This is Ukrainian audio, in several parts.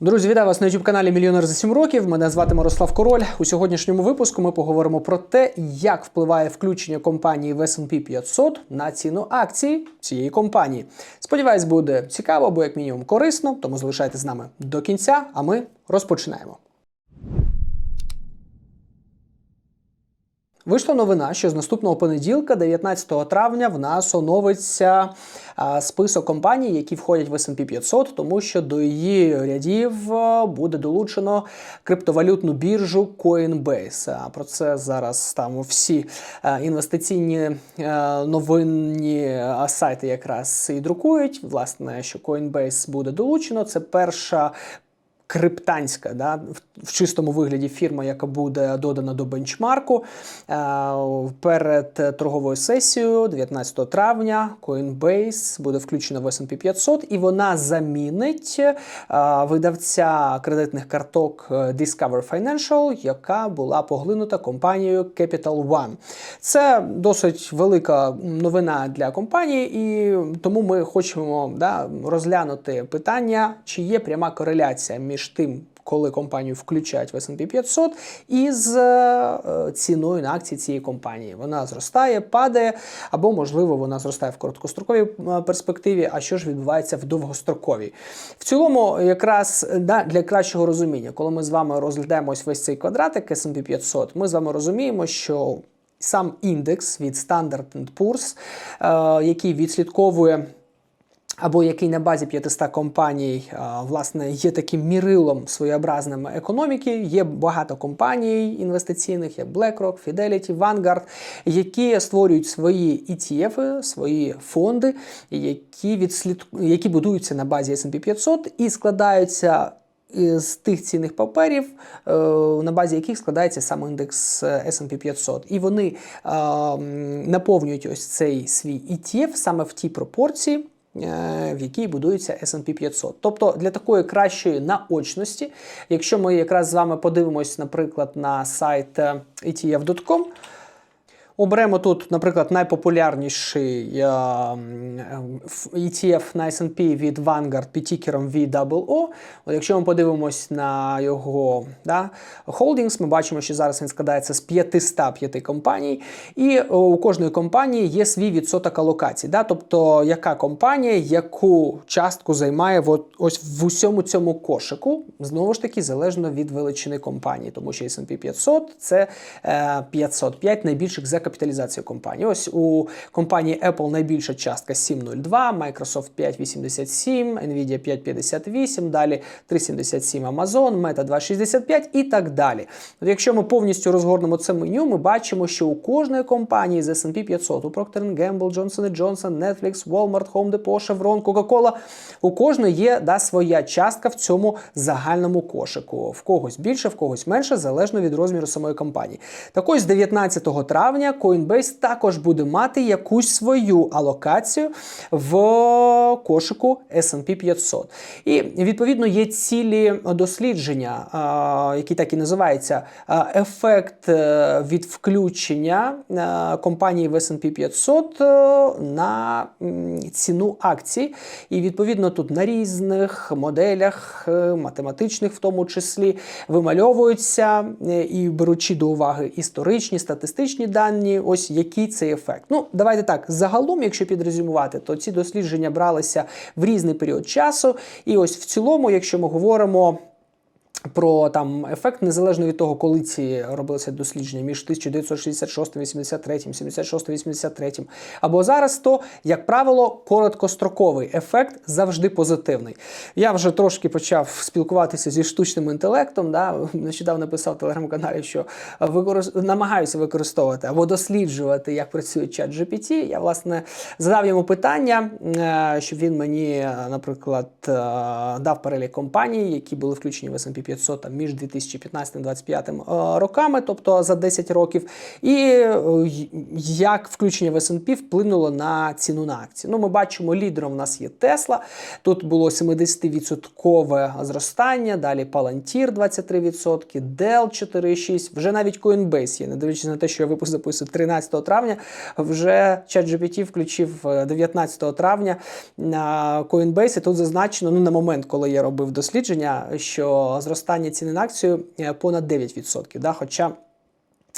Друзі, вітаю вас на youtube каналі Мільйонер за 7 років. Мене звати Мирослав Король. У сьогоднішньому випуску ми поговоримо про те, як впливає включення компанії в S&P 500 на ціну акцій цієї компанії. Сподіваюсь, буде цікаво, або як мінімум корисно. Тому залишайтесь з нами до кінця. А ми розпочинаємо. Вийшла новина, що з наступного понеділка, 19 травня, в нас оновиться список компаній, які входять в S&P 500, тому що до її рядів буде долучено криптовалютну біржу Coinbase. Про це зараз там всі інвестиційні новинні сайти якраз і друкують. Власне, що Coinbase буде долучено. Це перша криптанська, да, в, чистому вигляді фірма, яка буде додана до бенчмарку. Е, перед торговою сесією 19 травня Coinbase буде включена в S&P 500 і вона замінить е, видавця кредитних карток е, Discover Financial, яка була поглинута компанією Capital One. Це досить велика новина для компанії, і тому ми хочемо да, розглянути питання, чи є пряма кореляція між тим, коли компанію включають в S&P 500 із е, ціною на акції цієї компанії. Вона зростає, падає, або, можливо, вона зростає в короткостроковій е, перспективі. А що ж відбувається в довгостроковій? В цілому, якраз для кращого розуміння, коли ми з вами розглядаємо ось весь цей квадратик S&P 500, ми з вами розуміємо, що сам індекс від Standard Poor's, е, який відслідковує або який на базі 500 компаній власне є таким мірилом своєобразним економіки. Є багато компаній інвестиційних, як BlackRock, Fidelity, Vanguard, які створюють свої ETF, свої фонди, які відслід... які будуються на базі S&P 500 і складаються. З тих цінних паперів, е, на базі яких складається сам індекс S&P 500. І вони е, наповнюють ось цей свій ETF саме в тій пропорції, в якій будується S&P 500. Тобто для такої кращої наочності, якщо ми якраз з вами подивимось, наприклад, на сайт ETF.com, Оберемо тут, наприклад, найпопулярніший ETF на S&P від Vanguard під тікером VOO. От Якщо ми подивимось на його да, холдингс, ми бачимо, що зараз він складається з 505 компаній, і у кожної компанії є свій відсоток алокації. Да? Тобто, яка компанія, яку частку займає от, ось в усьому цьому кошику, знову ж таки, залежно від величини компанії, тому що S&P 500 це 505 найбільших за капіталізацію компанії. Ось у компанії Apple найбільша частка 7,02, Microsoft 5,87, Nvidia 5,58, далі 3,77 Amazon, Meta 2,65 і так далі. От Якщо ми повністю розгорнемо це меню, ми бачимо, що у кожної компанії з S&P 500, у Procter Gamble, Johnson Johnson, Netflix, Walmart, Home Depot, Chevron, Coca-Cola, у кожної є да, своя частка в цьому загальному кошику. В когось більше, в когось менше, залежно від розміру самої компанії. Так ось 19 травня Coinbase також буде мати якусь свою алокацію в кошику S&P 500. І відповідно є цілі дослідження, які так і називаються ефект е, від включення е, компанії в S&P 500 е, на ціну акцій. І відповідно тут на різних моделях, математичних в тому числі, вимальовуються і беручи до уваги історичні статистичні дані ось який цей ефект. Ну, давайте так. Загалом, якщо підрезюмувати, то ці дослідження бралися в різний період часу. І ось в цілому, якщо ми говоримо. Про там ефект незалежно від того, коли ці робилися дослідження між 1966, 83, 76, 83 або зараз, то, як правило, короткостроковий ефект завжди позитивний. Я вже трошки почав спілкуватися зі штучним інтелектом. Да? Нещодавно писав в телеграм-каналі, що використ... намагаюся використовувати або досліджувати, як працює чат GPT. Я, власне, задав йому питання, щоб він мені, наприклад, дав перелік компаній, які були включені в S&P 500 500 там, між 2015 і 2025 е, роками, тобто за 10 років, і е, як включення в S&P вплинуло на ціну на акції. Ну, ми бачимо, лідером в нас є Tesla. Тут було 70% зростання, далі Palantir 23%, Dell 4,6%, вже навіть Coinbase є, не дивлячись на те, що я випуск записую 13 травня, вже ChatGPT включив е, 19 травня на Coinbase, і тут зазначено, ну на момент, коли я робив дослідження, що зростання ціни на акцію е, понад 9%. Да? Хоча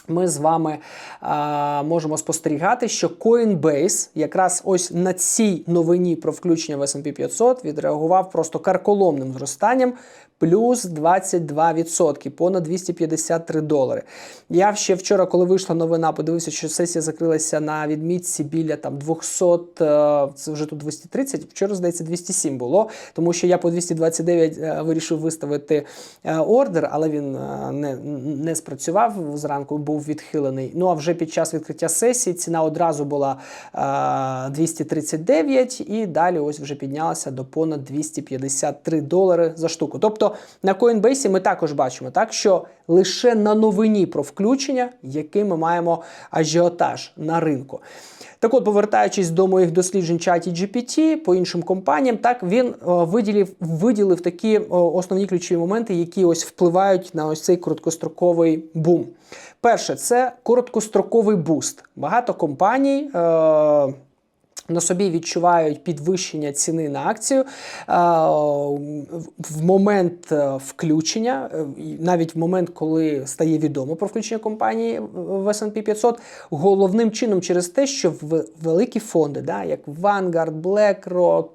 ми з вами а, можемо спостерігати, що Coinbase якраз ось на цій новині про включення в S&P 500 відреагував просто карколомним зростанням плюс 22%, понад 253 долари. Я ще вчора, коли вийшла новина, подивився, що сесія закрилася на відмітці біля там 200, е, це вже тут 230, вчора, здається, 207 було, тому що я по 229 е, вирішив виставити е, ордер, але він не, не спрацював зранку, був відхилений. Ну а вже під час відкриття сесії ціна одразу була е, 239 і далі ось вже піднялася до понад 253 долари за штуку. Тобто на Coinbase ми також бачимо, так що лише на новині про включення, який ми маємо ажіотаж на ринку. Так от, повертаючись до моїх досліджень чаті GPT по іншим компаніям, так він е, виділив, виділив такі е, основні ключові моменти, які ось впливають на ось цей короткостроковий бум. Перше, це короткостроковий буст. Багато компаній. Е, на собі відчувають підвищення ціни на акцію е, в момент е, включення, е, навіть в момент, коли стає відомо про включення компанії в S&P 500, головним чином через те, що в великі фонди, да, як Vanguard, BlackRock,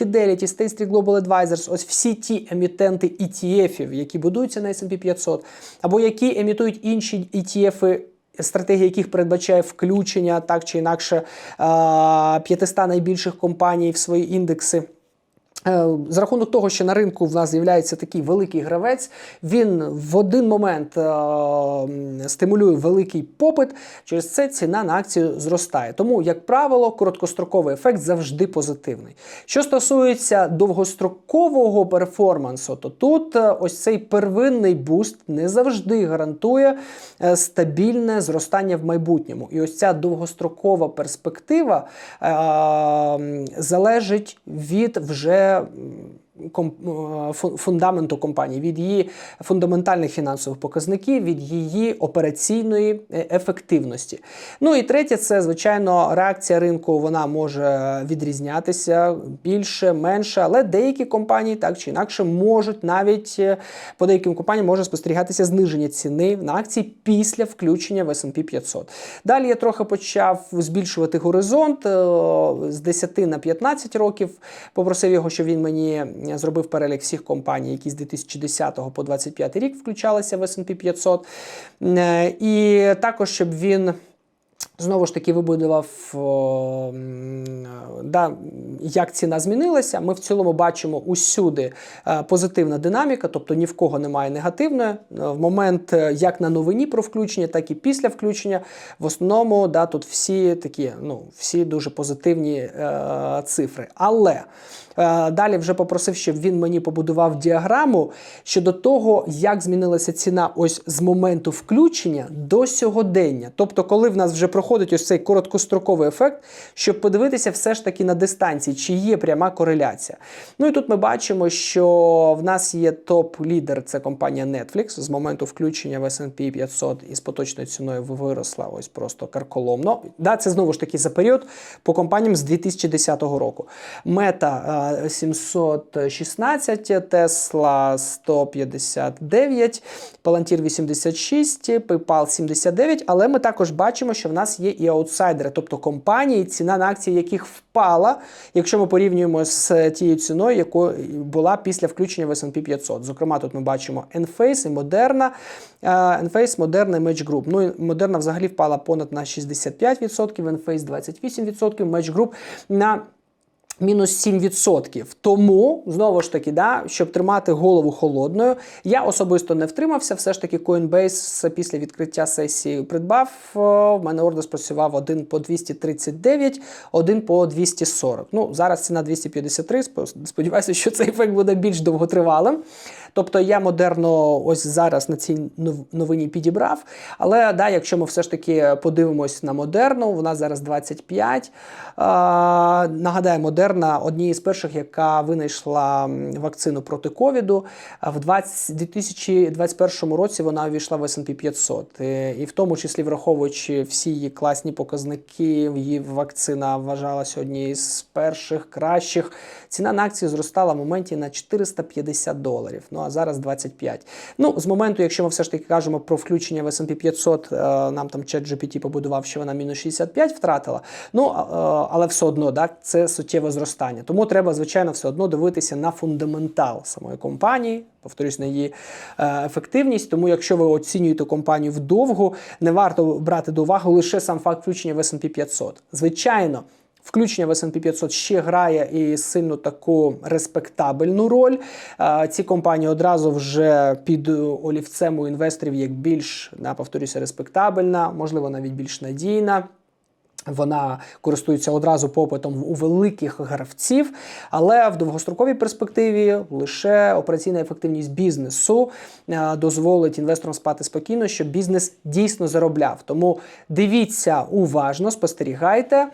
Fidelity, State Street Global Advisors, ось всі ті емітенти ETF-ів, які будуються на S&P 500, або які емітують інші ETF-и стратегія яких передбачає включення так чи інакше а, 500 найбільших компаній в свої індекси. Е, За рахунок того, що на ринку в нас з'являється такий великий гравець, він в один момент е, стимулює великий попит. Через це ціна на акцію зростає. Тому, як правило, короткостроковий ефект завжди позитивний. Що стосується довгострокового перформансу, то тут е, ось цей первинний буст не завжди гарантує стабільне зростання в майбутньому. І ось ця довгострокова перспектива залежить від вже м, ком- е, фу- фундаменту компанії, від її фундаментальних фінансових показників, від її операційної е, ефективності. Ну і третє, це звичайно реакція ринку. Вона може відрізнятися більше, менше, але деякі компанії так чи інакше можуть навіть е, по деяким компаніям може спостерігатися зниження ціни на акції після включення в S&P 500. Далі я трохи почав збільшувати горизонт е, з 10 на 15 років. Попросив його, щоб він мені зробив перелік всіх компаній, які з 2010 по 2025 рік включалися в S&P 500. Е, І також, щоб він Знову ж таки, вибудував, о, да, як ціна змінилася. Ми в цілому бачимо усюди е, позитивна динаміка, тобто ні в кого немає негативної. Е, В момент е, як на новині про включення, так і після включення. В основному да, тут всі такі, ну, всі дуже позитивні е, цифри. Але е, далі вже попросив, щоб він мені побудував діаграму щодо того, як змінилася ціна ось з моменту включення до сьогодення. Тобто, коли в нас вже проходить ось цей короткостроковий ефект, щоб подивитися все ж таки на дистанції, чи є пряма кореляція. Ну і тут ми бачимо, що в нас є топ-лідер, це компанія Netflix. З моменту включення в S&P 500 із поточною ціною виросла ось просто карколомно. Да, це знову ж таки за період по компаніям з 2010 року. Мета е, 716, Tesla 159, Palantir 86, PayPal 79, але ми також бачимо, що в нас є і аутсайдери, тобто компанії, ціна на акції яких впала, якщо ми порівнюємо з тією ціною, якою була після включення в S&P 500. Зокрема, тут ми бачимо Enphase і Moderna, е, Enphase, Moderna і Match Group. Ну і Moderna взагалі впала понад на 65%, Enphase 28%, Match Group на Мінус 7%. Тому, знову ж таки, да, щоб тримати голову холодною, я особисто не втримався. Все ж таки, Coinbase після відкриття сесії придбав. В мене ордер спрацював один по 239, один по 240. Ну, зараз ціна 253. Сподіваюся, що цей ефект буде більш довготривалим. Тобто я модерно ось зараз на цій новині підібрав. Але да, якщо ми все ж таки подивимось на модерну, вона зараз 25. А, нагадаю, модерна однією з перших, яка винайшла вакцину проти ковіду. В 20, 2021 році вона увійшла в S&P 500. Е, І в тому числі враховуючи всі її класні показники, її вакцина вважалася однією з перших кращих. Ціна на акції зростала в моменті на 450 доларів. Ну а зараз 25. Ну, з моменту, якщо ми все ж таки кажемо про включення в S&P 500, е, нам там ChatGPT побудував, що вона мінус 65 втратила. Ну, е, але все одно, так, це суттєве зростання. Тому треба, звичайно, все одно дивитися на фундаментал самої компанії. Повторюсь, на її е, ефективність. Тому, якщо ви оцінюєте компанію вдовгу, не варто брати до уваги лише сам факт включення в S&P 500. Звичайно. Включення в S&P 500 ще грає і сильно таку респектабельну роль. Ці компанії одразу вже під олівцем у інвесторів як більш, на повторюся, респектабельна, можливо, навіть більш надійна. Вона користується одразу попитом у великих гравців, але в довгостроковій перспективі лише операційна ефективність бізнесу е, дозволить інвесторам спати спокійно, щоб бізнес дійсно заробляв. Тому дивіться уважно, спостерігайте. Е,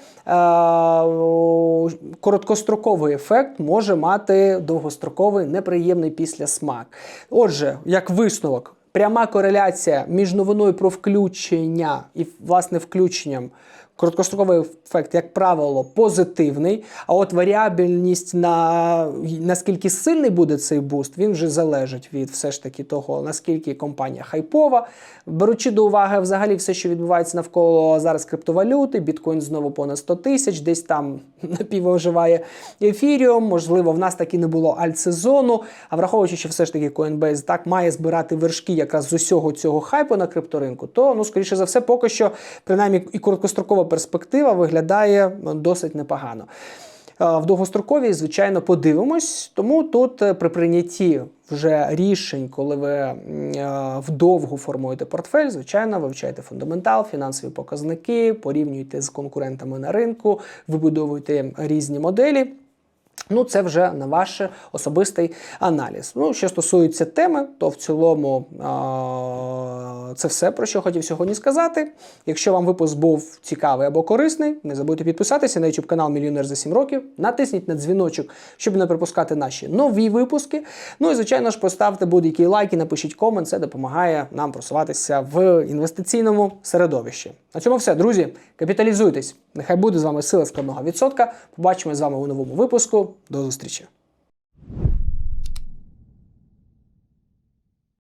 Короткостроковий ефект може мати довгостроковий неприємний післясмак. Отже, як висновок. Пряма кореляція між новиною про включення і власне включенням. Короткостроковий ефект, як правило, позитивний. А от варіабельність на наскільки сильний буде цей буст, він вже залежить від все ж таки того, наскільки компанія хайпова. Беручи до уваги взагалі все, що відбувається навколо зараз криптовалюти, біткоін знову понад 100 тисяч, десь там напівоживає ефіріум. Можливо, в нас таки не було альтсезону. А враховуючи, що все ж таки Coinbase так має збирати вершки якраз з усього цього хайпу на крипторинку, то ну скоріше за все, поки що принаймні і короткострокова перспектива виглядає ну, досить непогано. В довгостроковій, звичайно, подивимось, тому тут е, при прийнятті вже рішень, коли ви е, вдовгу формуєте портфель, звичайно, вивчайте фундаментал, фінансові показники, порівнюйте з конкурентами на ринку, вибудовуйте різні моделі. Ну, це вже на ваш особистий аналіз. Ну, що стосується теми, то в цілому це все, про що хотів сьогодні сказати. Якщо вам випуск був цікавий або корисний, не забудьте підписатися на YouTube канал Мільйонер за 7 років, натисніть на дзвіночок, щоб не пропускати наші нові випуски. Ну і звичайно ж, поставте будь-який лайк і напишіть комент. Це допомагає нам просуватися в інвестиційному середовищі. На цьому все, друзі. Капіталізуйтесь. Нехай буде з вами сила складного відсотка. Побачимо з вами у новому випуску. До зустрічі!